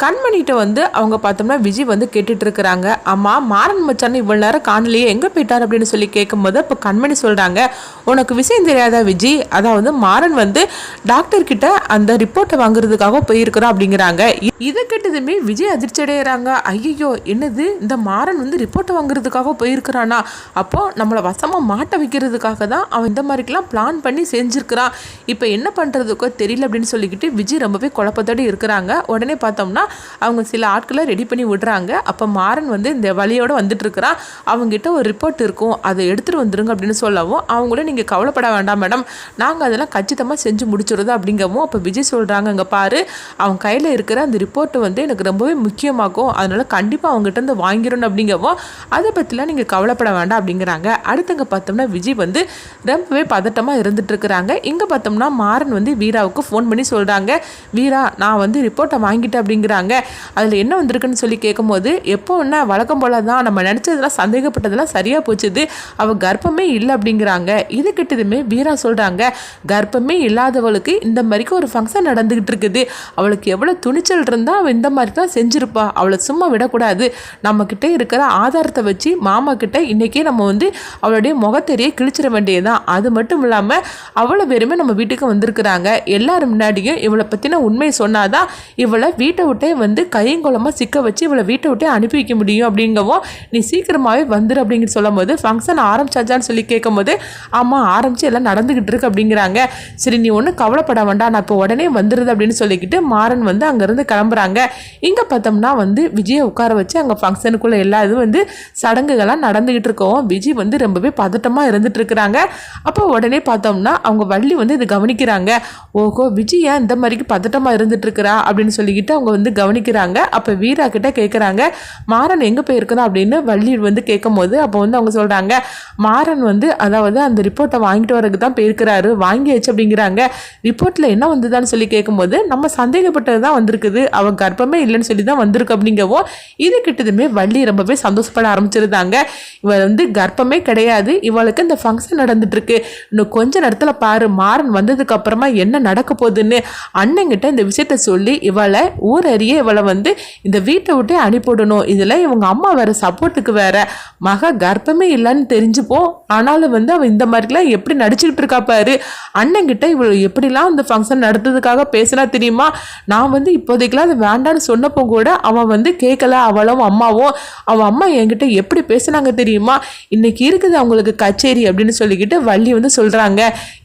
கண்மணிகிட்ட வந்து அவங்க பார்த்தோம்னா விஜய் வந்து கேட்டுட்டு இருக்கிறாங்க அம்மா மாறன் மச்சான் இவ்வளோ நேரம் காணலையே எங்கே போயிட்டார் அப்படின்னு சொல்லி கேட்கும்போது இப்போ கண்மணி சொல்கிறாங்க உனக்கு விஷயம் தெரியாதா விஜய்? அதாவது மாறன் வந்து டாக்டர்கிட்ட அந்த ரிப்போர்ட்டை வாங்குறதுக்காக போயிருக்கிறோம் அப்படிங்கிறாங்க. இதை கேட்டதுமே விஜய் அதிர்ச்சி அடைகிறாங்க ஐயோ என்னது? இந்த மாறன் வந்து ரிப்போர்ட்டை வாங்குறதுக்காக போயிருக்கிறானா? அப்போ நம்மளை வசமாக மாட்ட வைக்கிறதுக்காக தான் அவன் இந்த மாதிரிக்கெல்லாம் பிளான் பண்ணி செஞ்சுருக்கிறான். இப்போ என்ன பண்ணுறதுக்கோ தெரியல அப்படின்னு சொல்லிக்கிட்டு விஜய் ரொம்பவே குழப்பத்தோடு இருக்கிறாங்க. உடனே பார்த்தோம்னா அவங்க சில ஆட்களை ரெடி பண்ணி விடுறாங்க. அப்போ மாறன் வந்து இந்த வழியோடு வந்துட்டுருக்குறான் அவங்ககிட்ட ஒரு ரிப்போர்ட் இருக்கும். அதை எடுத்துகிட்டு வந்துருங்க அப்படின்னு சொல்லவும் அவங்களும் நீங்கள் கவலைப்பட வேண்டாம் மேடம். நாங்கள் அதெல்லாம் கச்சிதமாக செஞ்சு முடிச்சிடுறோம் அப்படிங்கவும் அப்போ விஜய் சொல்கிறாங்க அங்கே பாரு. அவன் கையில் இருக்கிற அந்த ரிப்போர்ட்டு வந்து எனக்கு ரொம்பவே முக்கியமாகும். அதனால் கண்டிப்பாக அவங்ககிட்ட இருந்து வாங்கிடணும் அப்படிங்கவும் அதை பற்றிலாம் நீங்கள் கவலைப்பட வேண்டாம் அப்படிங்கிறாங்க. அடுத்தங்க பார்த்தோம்னா விஜய் வந்து ரொம்பவே பதட்டமாக இருந்துட்டு இருக்கிறாங்க. இங்கே பார்த்தோம்னா மாறன் வந்து வீராவுக்கு ஃபோன் பண்ணி சொல்கிறாங்க வீரா நான் வந்து ரிப்போர்ட்டை வாங்கிட்டேன் கேட்குறாங்க அதில் என்ன வந்திருக்குன்னு சொல்லி கேட்கும்போது எப்போ என்ன வழக்கம் போல தான் நம்ம நினச்சதெல்லாம் சந்தேகப்பட்டதெல்லாம் சரியாக போச்சுது அவள் கர்ப்பமே இல்லை அப்படிங்கிறாங்க. இது கிட்டதுமே வீரா சொல்கிறாங்க கர்ப்பமே இல்லாதவளுக்கு இந்த மாதிரிக்கு ஒரு ஃபங்க்ஷன் நடந்துக்கிட்டு இருக்குது அவளுக்கு எவ்வளோ துணிச்சல் இருந்தால் அவள் இந்த மாதிரி தான் செஞ்சுருப்பா. அவளை சும்மா விடக்கூடாது. நம்மக்கிட்ட இருக்கிற ஆதாரத்தை வச்சு மாமா கிட்ட இன்றைக்கே நம்ம வந்து அவளுடைய முகத்தெரிய கிழிச்சிட வேண்டியதுதான். அது மட்டும் இல்லாமல் அவ்வளோ பேருமே நம்ம வீட்டுக்கு வந்திருக்கிறாங்க. எல்லாரும் முன்னாடியும் இவளை பற்றின உண்மையை சொன்னாதான் இவளை வீட்டை விட்டு வந்து கையங்குளமாக சிக்க வச்சு இவளை வீட்டை விட்டே அனுப்பி வைக்க முடியும் அப்படிங்கவும் நீ சீக்கிரமாகவே வந்துரு அப்படிங்கிற சொல்லும் போது ஃபங்க்ஷன் ஆரம்பிச்சாச்சான்னு சொல்லி கேட்கும்போது ஆமாம் ஆரம்பித்து எல்லாம் நடந்துக்கிட்டு இருக்கு அப்படிங்கிறாங்க. சரி நீ ஒன்றும் கவலைப்பட வேண்டாம் நான் இப்போ உடனே வந்துடுது அப்படின்னு சொல்லிக்கிட்டு மாறன் வந்து அங்கேருந்து கிளம்புறாங்க. இங்கே பார்த்தோம்னா வந்து விஜயை உட்கார வச்சு அங்கே ஃபங்க்ஷனுக்குள்ளே எல்லா இதுவும் வந்து சடங்குகள்லாம் நடந்துக்கிட்டு இருக்கோம் விஜய் வந்து ரொம்பவே பதட்டமாக இருந்துட்டு இருக்கிறாங்க. அப்போ உடனே பார்த்தோம்னா அவங்க வள்ளி வந்து இதை கவனிக்கிறாங்க. ஓஹோ விஜய் ஏன் இந்த மாதிரிக்கு பதட்டமாக இருந்துட்டு இருக்கிறா அப்படின்னு சொல்லிக்கிட்டு அவங்க வந்து கவனிக்கிறாங்க. அப்போ வீரா கிட்ட கேட்குறாங்க மாறன் எங்கே போயிருக்கணும் அப்படின்னு வள்ளி வந்து கேட்கும்போது அப்போ வந்து அவங்க சொல்கிறாங்க மாறன் வந்து அதாவது அந்த ரிப்போர்ட்டை வாங்கிட்டு வரதுக்கு தான் போயிருக்கிறாரு வாங்கியாச்சு அப்படிங்கிறாங்க. ரிப்போர்ட்டில் என்ன வந்ததான்னு சொல்லி கேட்கும்போது நம்ம சந்தேகப்பட்டது தான் வந்திருக்குது. அவள் கர்ப்பமே இல்லைன்னு சொல்லி தான் வந்திருக்கு அப்படிங்கவோ இது கிட்டதுமே வள்ளி ரொம்பவே சந்தோஷப்பட ஆரம்பிச்சிருந்தாங்க. இவள் வந்து கர்ப்பமே கிடையாது. இவளுக்கு இந்த ஃபங்க்ஷன் நடந்துட்டுருக்கு. இன்னும் கொஞ்ச நேரத்தில் பாரு மாறன் வந்ததுக்கு அப்புறமா என்ன நடக்க போகுதுன்னு அண்ணங்கிட்ட இந்த விஷயத்த சொல்லி இவளை ஊர் அறிய இவளை வந்து இந்த வீட்டை விட்டே அனுப்பிவிடணும். இதில் இவங்க அம்மா வேறு சப்போர்ட்டுக்கு வேறு. மக கர்ப்பமே இல்லைன்னு தெரிஞ்சுப்போம் ஆனாலும் வந்து அவள் இந்த மாதிரிலாம் எப்படி நடிச்சுக்கிட்டு இருக்கா பாரு. அண்ணங்கிட்ட இவள் எப்படிலாம் அந்த ஃபங்க்ஷன் நடத்துறதுக்காக பேசினா தெரியுமா? நான் வந்து இப்போதைக்கெல்லாம் அது வேண்டான்னு சொன்னப்போ கூட அவன் வந்து கேட்கல. அவளும் அம்மாவும் அவன் அம்மா என்கிட்ட எப்படி பேசுனாங்க தெரியுமா? இன்னைக்கு இருக்குது அவங்களுக்கு கச்சேரி அப்படின்னு சொல்லிக்கிட்டு வள்ளி வந்து சொல்கிறாங்க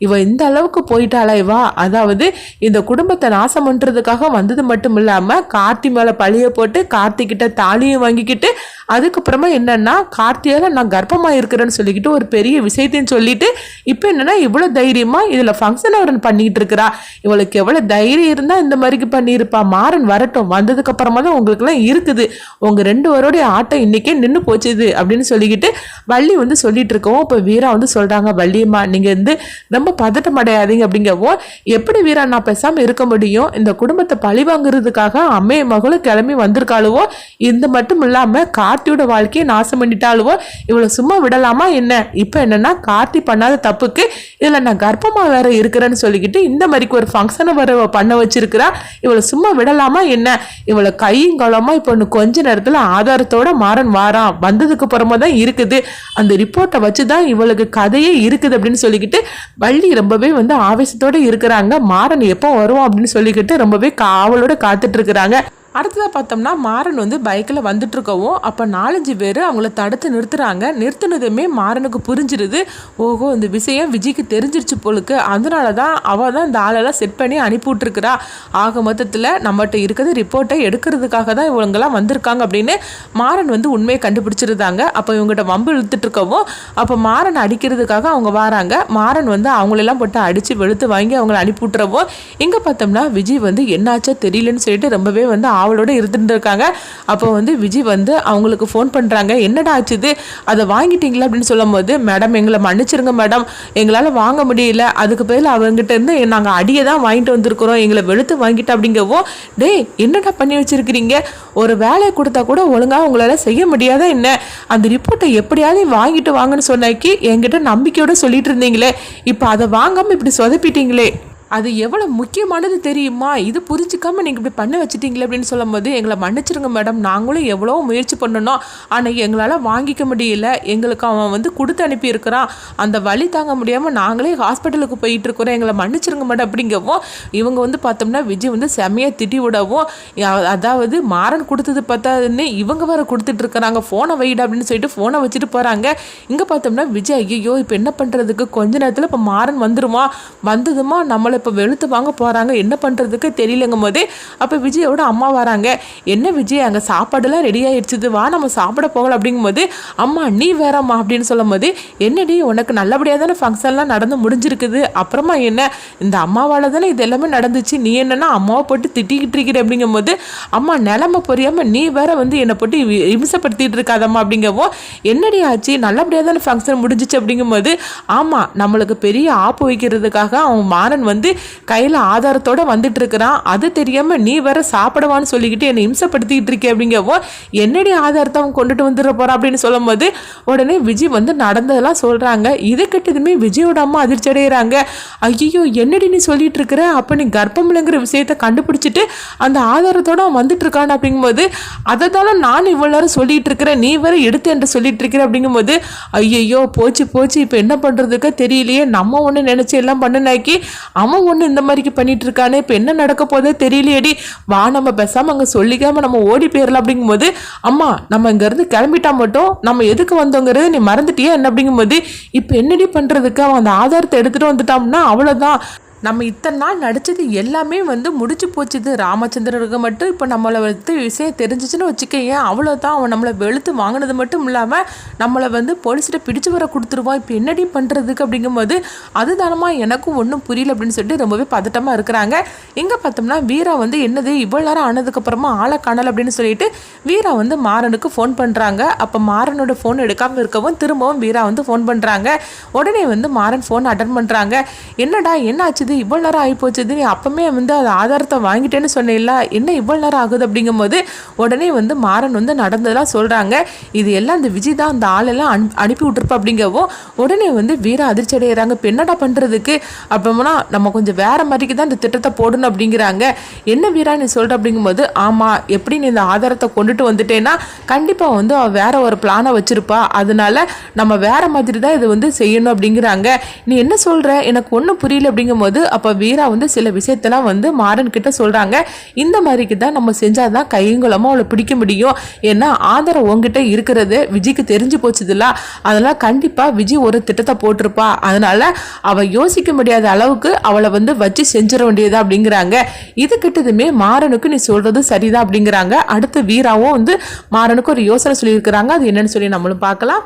இவள் இந்த அளவுக்கு போயிட்டாளா இவா? அதாவது இந்த குடும்பத்தை நாசம் பண்ணுறதுக்காக வந்தது மட்டும் இல்லாமல் கார்த்தி மேலே பழிய போட்டு கார்த்திகிட்ட தாலியை வாங்கிக்கிட்டு அதுக்கப்புறமா என்னென்னா கார்த்தியால் நான் கர்ப்பமாக இருக்கிறேன்னு சொல்லிக்கிட்டு ஒரு பெரிய விஷயத்தையும் சொல்லிட்டு இப்போ என்னென்னா இவ்வளோ தைரியமாக இதில் ஃபங்க்ஷன் அவர் பண்ணிக்கிட்டு இருக்கிறா இவளுக்கு எவ்வளோ தைரியம் இருந்தால் இந்த மாதிரிக்கு பண்ணியிருப்பா. மாறன் வரட்டும் வந்ததுக்கப்புறமா தான் உங்களுக்குலாம் இருக்குது. உங்கள் ரெண்டு பேரோடைய ஆட்டம் இன்னைக்கே நின்று போச்சுது அப்படின்னு சொல்லிக்கிட்டு வள்ளி வந்து சொல்லிட்டு இருக்கவும் இப்போ வீரா வந்து சொல்கிறாங்க வள்ளியம்மா நீங்கள் வந்து ரொம்ப பதட்டம் அடையாதீங்க அப்படிங்கவும் எப்படி வீரா நான் பேசாமல் இருக்க முடியும்? இந்த குடும்பத்தை பழி வாங்குறதுக்காக அம்மைய மகளும் கிளம்பி வந்திருக்காளுவோ? இந்த மட்டும் இல்லாமல் கார்த்தியோட வாழ்க்கையை நாசம் பண்ணிட்டாளுவோ? இவளை சும்மா விடலாமா என்ன? இப்போ என்னன்னா கார்த்தி பண்ணாத தப்புக்கு இதில் நான் கர்ப்பமாக வேற இருக்கிறேன்னு சொல்லிக்கிட்டு இந்த மாதிரிக்கு ஒரு ஃபங்க்ஷனை வர பண்ண வச்சிருக்கிறா. இவளை சும்மா விடலாமா என்ன? இவளை கையும் களமா இப்போ இன்னும் கொஞ்ச நேரத்தில் ஆதாரத்தோட மாறன் வாரான் வந்ததுக்கு அப்புறமா தான் இருக்குது. அந்த ரிப்போர்ட்டை வச்சு தான் இவளுக்கு கதையே இருக்குது அப்படின்னு சொல்லிக்கிட்டு வள்ளி ரொம்பவே வந்து ஆவேசத்தோடு இருக்கிறாங்க. மாறன் எப்போ வருவான் அப்படின்னு சொல்லிக்கிட்டு ரொம்பவே காவலோட காத்துட்டு இருக்கிறாங்க. சொல்லியிருக்காங்க அடுத்ததாக பார்த்தோம்னா மாறன் வந்து பைக்கில் வந்துட்டுருக்கவும் அப்போ நாலஞ்சு பேர் அவங்கள தடுத்து நிறுத்துகிறாங்க நிறுத்தினதுமே மாறனுக்கு புரிஞ்சிருது. ஓஹோ இந்த விஷயம் விஜய்க்கு தெரிஞ்சிருச்சு போலுக்கு. அதனால தான் அவள் தான் இந்த ஆளெல்லாம் செட் பண்ணி அனுப்பி விட்ருக்குறா ஆக மொத்தத்தில் நம்மகிட்ட இருக்கிறது ரிப்போர்ட்டை எடுக்கிறதுக்காக தான் இவங்கெல்லாம் வந்திருக்காங்க அப்படின்னு மாறன் வந்து உண்மையை கண்டுபிடிச்சிருந்தாங்க. அப்போ இவங்ககிட்ட வம்பு இழுத்துட்ருக்கவும் அப்போ மாறன் அடிக்கிறதுக்காக அவங்க வராங்க. மாறன் வந்து அவங்களெல்லாம் போட்டு அடித்து வெளுத்து வாங்கி அவங்கள அனுப்பி விட்டுறவும் இங்கே பார்த்தோம்னா விஜய் வந்து என்னாச்சோ தெரியலன்னு சொல்லிட்டு ரொம்பவே வந்து ஆவலோட இருந்துட்டு இருக்காங்க. அப்போ வந்து விஜய் வந்து அவங்களுக்கு ஃபோன் பண்ணுறாங்க என்னடா ஆச்சுது அதை வாங்கிட்டீங்களா? அப்படின்னு சொல்லும் போது மேடம் எங்களை மன்னிச்சிருங்க மேடம். எங்களால் வாங்க முடியல. அதுக்கு பதில் அவங்ககிட்ட இருந்து நாங்கள் அடியை தான் வாங்கிட்டு வந்திருக்கிறோம். எங்களை வெளுத்து வாங்கிட்டு அப்படிங்கவோ டேய் என்னடா பண்ணி வச்சிருக்கிறீங்க? ஒரு வேலையை கொடுத்தா கூட ஒழுங்காக உங்களால் செய்ய முடியாத என்ன? அந்த ரிப்போர்ட்டை எப்படியாவது வாங்கிட்டு வாங்கன்னு சொன்னாக்கி என்கிட்ட நம்பிக்கையோட சொல்லிட்டு இருந்தீங்களே. இப்போ அதை வாங்காமல் இப்படி சொதப்பிட்டீங்களே. அது எவ்வளோ முக்கியமானது தெரியுமா? இது புரிஞ்சிக்காமல் நீங்கள் இப்படி பண்ண வச்சிட்டீங்களே அப்படின்னு சொல்லும் போது எங்களை மன்னிச்சிருங்க மேடம். நாங்களும் எவ்வளோ முயற்சி பண்ணணும் ஆனால் எங்களால் வாங்கிக்க முடியல. எங்களுக்கு அவன் வந்து கொடுத்து அனுப்பியிருக்கிறான். அந்த வழி தாங்க முடியாமல் நாங்களே ஹாஸ்பிட்டலுக்கு போயிட்டு இருக்கிறோம். எங்களை மன்னிச்சிருங்க மேடம் அப்படிங்கவும் இவங்க வந்து பார்த்தோம்னா விஜய் வந்து செமையாக திட்டி விடவும் அதாவது மாறன் கொடுத்தது பார்த்தாதுன்னு இவங்க வேறு கொடுத்துட்டு இருக்கிறாங்க. ஃபோனை வைடு அப்படின்னு சொல்லிட்டு ஃபோனை வச்சுட்டு போகிறாங்க இங்கே பார்த்தோம்னா விஜய் ஐயோ இப்போ என்ன பண்ணுறதுக்கு கொஞ்ச நேரத்தில் இப்போ மாறன் வந்துருமா வந்ததுமா நம்மளை இப்போ வெளுத்து வாங்க போகிறாங்க என்ன பண்ணுறதுக்கு தெரியலங்கும் போதே அப்போ விஜயோட அம்மா வராங்க. என்ன விஜய் அங்கே சாப்பாடுலாம் ரெடி ஆகிடுச்சுது வா நம்ம சாப்பிட போகலாம் அப்படிங்கும்போது அம்மா நீ வேறம்மா அப்படின்னு சொல்லும் போது என்னடி உனக்கு நல்லபடியாக தானே ஃபங்க்ஷன்லாம் நடந்து முடிஞ்சிருக்குது. அப்புறமா என்ன? இந்த அம்மாவால் தானே இது எல்லாமே நடந்துச்சு. நீ என்னன்னா அம்மாவை போட்டு திட்டிக்கிட்டு இருக்கிற அப்படிங்கும்போது அம்மா நிலமை புரியாமல் நீ வேற வந்து என்னை போட்டு இ- இம்சப்படுத்திட்டு இருக்காதம்மா அப்படிங்கவும் என்னடி ஆச்சு? நல்லபடியாக தானே ஃபங்க்ஷன் முடிஞ்சிச்சு அப்படிங்கும்போது ஆமாம் நம்மளுக்கு பெரிய ஆப்பு வைக்கிறதுக்காக அவன் மாறன் வந்து கையில் ஆதாரத்தோட வந்துட்டு இருக்கிறான். அது தெரியாமல் நீ வேற சாப்பிடவான்னு சொல்லிக்கிட்டு என்னை இம்சப்படுத்திக்கிட்டு இருக்கே அப்படிங்கவோ என்னடி ஆதாரத்தை அவன் கொண்டுட்டு வந்துட போறா அப்படின்னு சொல்லும்போது உடனே விஜய் வந்து நடந்ததெல்லாம் சொல்கிறாங்க இதை கிட்டதுமே விஜயோட அம்மா அதிர்ச்சி அடைகிறாங்க ஐயோ என்னடி நீ சொல்லிட்டு இருக்கிற? அப்போ நீ கர்ப்பமில்லைங்கிற விஷயத்த கண்டுபிடிச்சிட்டு அந்த ஆதாரத்தோட அவன் வந்துட்டு இருக்கான் அப்படிங்கும்போது அதை தானே நான் இவ்வளோ நேரம் சொல்லிட்டு இருக்கிறேன் நீ வேற எடுத்து என்று சொல்லிட்டு இருக்கிற அப்படிங்கும்போது ஐயையோ போச்சு போச்சு. இப்போ என்ன பண்ணுறதுக்கு தெரியலையே. நம்ம ஒன்று நினச்சி எல்லாம் பண்ணினாக்கி அவன் ஒன்று இந்த மாதிரிக்கு பண்ணிட்டு இருக்கானே இப்போ என்ன நடக்க போதே தெரியலையேடி. வா நம்ம பேசாமல் அங்கே சொல்லிக்காம நம்ம ஓடி போயிடலாம் அப்படிங்கும்போது அம்மா நம்ம இங்கேருந்து கிளம்பிட்டா மட்டும் நம்ம எதுக்கு வந்தோங்கிறது நீ மறந்துட்டியா என்ன அப்படிங்கும்போது இப்போ என்னடி பண்ணுறதுக்கு அவன் அந்த ஆதாரத்தை எடுத்துகிட்டு வந்துட்டான்னா அவ்வளோதான் நம்ம இத்தனை நாள் நடித்தது எல்லாமே வந்து முடிச்சு போச்சுது. ராமச்சந்திரனுக்கு மட்டும் இப்போ நம்மளை வந்து விஷயம் தெரிஞ்சிச்சுன்னு வச்சுக்கேன் அவ்வளோதான் அவன் நம்மளை வெளுத்து வாங்கினது மட்டும் இல்லாமல் நம்மளை வந்து போலீஸ்கிட்ட பிடிச்சு வர கொடுத்துருவான் இப்போ என்னடி பண்ணுறதுக்கு அப்படிங்கும்போது அதுதானமா எனக்கும் ஒன்றும் புரியல அப்படின்னு சொல்லிட்டு ரொம்பவே பதட்டமாக இருக்கிறாங்க. இங்கே பார்த்தோம்னா வீரா வந்து என்னது இவ்வளோ நேரம் ஆனதுக்கப்புறமா ஆளை காணல அப்படின்னு சொல்லிட்டு வீரா வந்து மாறனுக்கு ஃபோன் பண்ணுறாங்க அப்போ மாறனோட ஃபோன் எடுக்காமல் இருக்கவும் திரும்பவும் வீரா வந்து ஃபோன் பண்ணுறாங்க உடனே வந்து மாறன் ஃபோன் அட்டன் பண்ணுறாங்க என்னடா என்ன ஆச்சுது இவ்வளோ நேரம் ஆகி போச்சுது நீ அப்பவுமே வந்து அது ஆதாரத்தை வாங்கிட்டேன்னு சொன்னேன்ல என்ன இவ்வளோ நேரம் ஆகுது அப்படிங்கும்போது உடனே வந்து மாறன் வந்து நடந்ததெல்லாம் சொல்கிறாங்க இது எல்லாம் இந்த விஜய் தான் அந்த ஆளெல்லாம் அனு அனுப்பி விட்டுருப்பா அப்படிங்கவும் உடனே வந்து வீர அதிர்ச்சி அடைகிறாங்க இப்போ என்னடா பண்ணுறதுக்கு அப்புறமா நம்ம கொஞ்சம் வேறு மாதிரிக்கு தான் இந்த திட்டத்தை போடணும் அப்படிங்கிறாங்க. என்ன வீரா நீ சொல்கிற அப்படிங்கும்போது ஆமாம் எப்படி நீ இந்த ஆதாரத்தை கொண்டுட்டு வந்துட்டேன்னா கண்டிப்பாக வந்து அவள் வேற ஒரு பிளானை வச்சுருப்பா. அதனால நம்ம வேற மாதிரி தான் இதை வந்து செய்யணும் அப்படிங்கிறாங்க. நீ என்ன சொல்கிற எனக்கு ஒன்றும் புரியல அப்படிங்கும்போது அப்போ வீரா வந்து சில விஷயத்தெல்லாம் வந்து மாறன் கிட்ட சொல்கிறாங்க இந்த மாதிரிக்கு தான் நம்ம செஞ்சால் தான் கைங்குளமாக அவளை பிடிக்க முடியும். ஏன்னா ஆதாரம் உங்ககிட்ட இருக்கிறது விஜய்க்கு தெரிஞ்சு போச்சுதுல்ல. அதெல்லாம் கண்டிப்பாக விஜய் ஒரு திட்டத்தை போட்டிருப்பா. அதனால அவள் யோசிக்க முடியாத அளவுக்கு அவளை வந்து வச்சு செஞ்சிட வேண்டியதா அப்படிங்கிறாங்க. இது கிட்டதுமே மாறனுக்கு நீ சொல்கிறது சரிதான் அப்படிங்கிறாங்க. அடுத்து வீராவும் வந்து மாறனுக்கு ஒரு யோசனை சொல்லியிருக்கிறாங்க. அது என்னன்னு சொல்லி நம்மளும் பார்க்கலாம்.